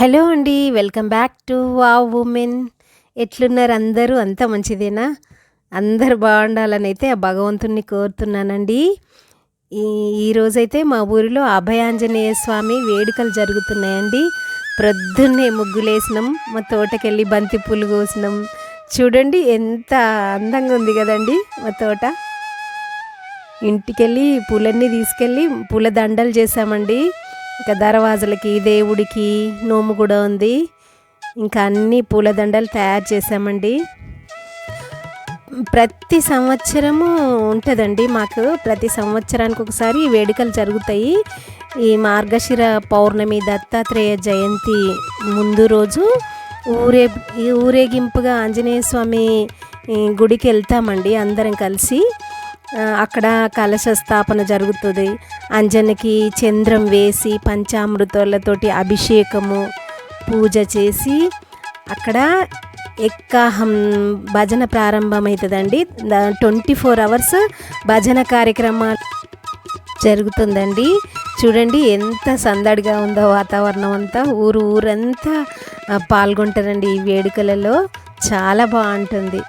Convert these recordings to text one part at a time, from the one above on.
Hello అండి welcome back to wow women ఎట్లున్నారు అందరూ? అంత మంచిదేనా? అందరు బాగుండాలని అయితే ఆ భగవంతుణ్ణి కోరుతున్నానండి. ఈ ఈరోజైతే మా ఊరిలో అభయాంజనేయ స్వామి వేడుకలు జరుగుతున్నాయండి. ప్రొద్దున్నే ముగ్గులేసినాం మా తోటకెళ్ళి బంతి పూలు కోసినాం. చూడండి ఎంత అందంగా ఉంది కదండి మా తోట. ఇంటికెళ్ళి పూలన్నీ తీసుకెళ్ళి పూల దండలు చేసామండి ఇంకా దర్వాజలకి దేవుడికి నోము కూడా ఉంది. ఇంకా అన్ని పూలదండలు తయారు చేసామండి ప్రతి సంవత్సరము ఉంటుందండి మాకు. ప్రతి సంవత్సరానికి ఒకసారి వేడుకలు జరుగుతాయి. ఈ మార్గశిర పౌర్ణమి దత్తాత్రేయ జయంతి ముందు రోజు ఊరే ఈ ఊరేగింపుగా ఆంజనేయ స్వామి గుడికి వెళ్తామండి అందరం కలిసి. అక్కడ కలశ స్థాపన జరుగుతుంది. అంజనకి చంద్రం వేసి పంచామృతాలతోటి అభిషేకము పూజ చేసి అక్కడ ఎక్కాహం భజన ప్రారంభమవుతుందండి ట్వంటీ ఫోర్ అవర్స్ భజన కార్యక్రమాలు జరుగుతుందండి. చూడండి ఎంత సందడిగా ఉందో వాతావరణం అంతా. ఊరు ఊరంతా పాల్గొంటారండి ఈ వేడుకలలో. చాలా బాగుంటుంది.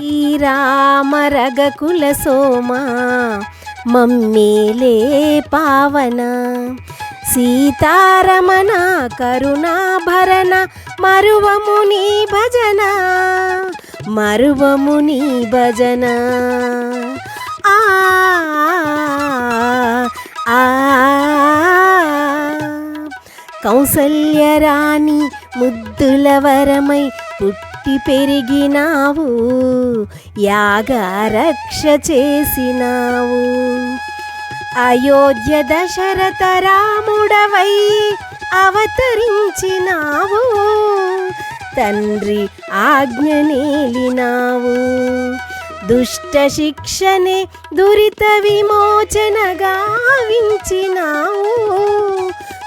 ఈ రామ రఘకుల సోమ మమ్మేలే పావన. సీతారమణ కరుణాభరణ మరువముని భజన మరువముని భజన. ఆ ఆ. కౌసల్యరాణి ముద్దుల వరమై పుట్టు పెరిగినావు యాగరక్ష చేసినావు. అయోధ్య దశరథ రాముడవై అవతరించినావు తండ్రి ఆజ్ఞ నీలినావు. దుష్ట శిక్షనే దురిత విమోచన గావించినావు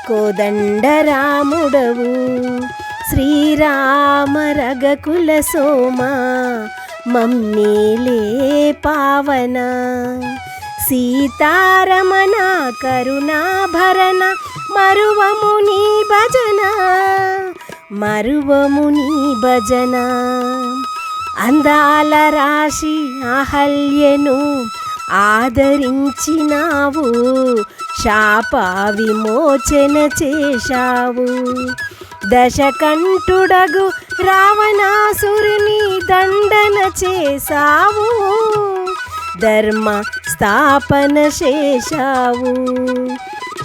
కోదండరాముడవు. రాముడవు శ్రీరామ రఘకుల సోమ మమ్మీలే పావన. సీతారమణ కరుణాభరణ మరువముని భజన మరువముని భజన. అందాల రాశి అహల్యను ఆదరించినావు శాప విమోచన చేశావు. దశకంఠుడగు రావణాసురుని దండన చేశావు. ధర్మ స్థాపన చేశావు.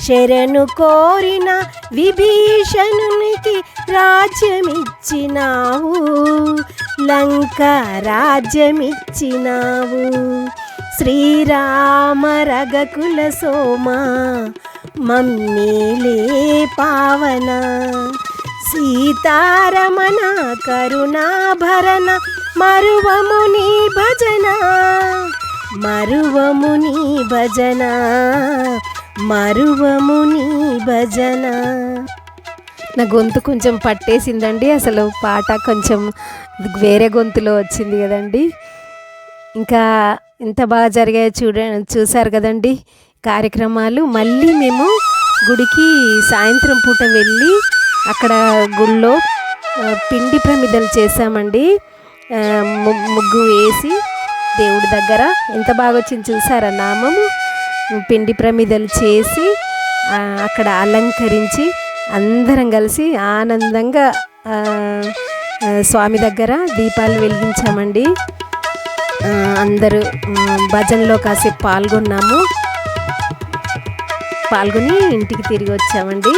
శరణు కోరిన విభీషణునికి రాజ్యమిచ్చినావు. లంక రాజ్యమిచ్చినావు. శ్రీరామ రగకుల సోమా మమ్మీలే పావన. సీతారమణ కరుణాభరణ మరువముని భజన మరువముని భజన మరువముని భజన. నా గొంతు కొంచెం పట్టేసిందండి అసలు పాట కొంచెం వేరే గొంతులో వచ్చింది కదండి. ఇంకా ఇంత బాగా జరిగాయో చూడ చూసారు కదండి కార్యక్రమాలు. మళ్ళీ మేము గుడికి సాయంత్రం పూట వెళ్ళి అక్కడ గుళ్ళో పిండి ప్రమిదలు చేసామండి ముగ్గు వేసి దేవుడి దగ్గర. ఎంత బాగా వచ్చింది చూసారా? నామము. పిండి ప్రమిదలు చేసి అక్కడ అలంకరించి అందరం కలిసి ఆనందంగా స్వామి దగ్గర దీపాలు వెలిగించామండి. అందరూ భజనలో కాసేపు పాల్గొన్నాము. పాల్గొని ఇంటికి తిరిగి వచ్చామండి.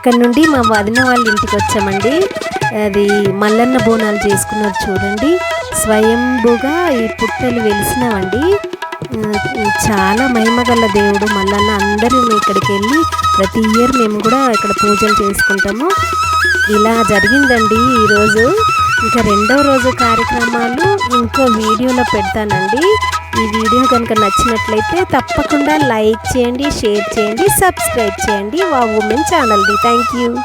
అక్కడ నుండి మా వదిన వాళ్ళ ఇంటికి వచ్చామండి. అది మల్లన్న బోనాలు చేసుకున్నారు చూడండి. స్వయంభుగా ఈ పుట్టలు వెలిసినామండి చాలా మహిమగల దేవుడు మల్లన్న. అందరూ ఇక్కడికి వెళ్ళి ప్రతి ఇయర్ మేము కూడా ఇక్కడ పూజలు చేసుకుంటాము. ఇలా జరిగిందండి ఈరోజు. ఇంకా రెండో రోజు కార్యక్రమాలు ఇంకో వీడియోలో పెడతానండి. ఈ వీడియో కనుక నచ్చినట్లయితే తప్పకుండా లైక్ చేయండి షేర్ చేయండి సబ్స్క్రైబ్ చేయండి. వా ఉమెన్ ఛానల్ది థ్యాంక్ యూ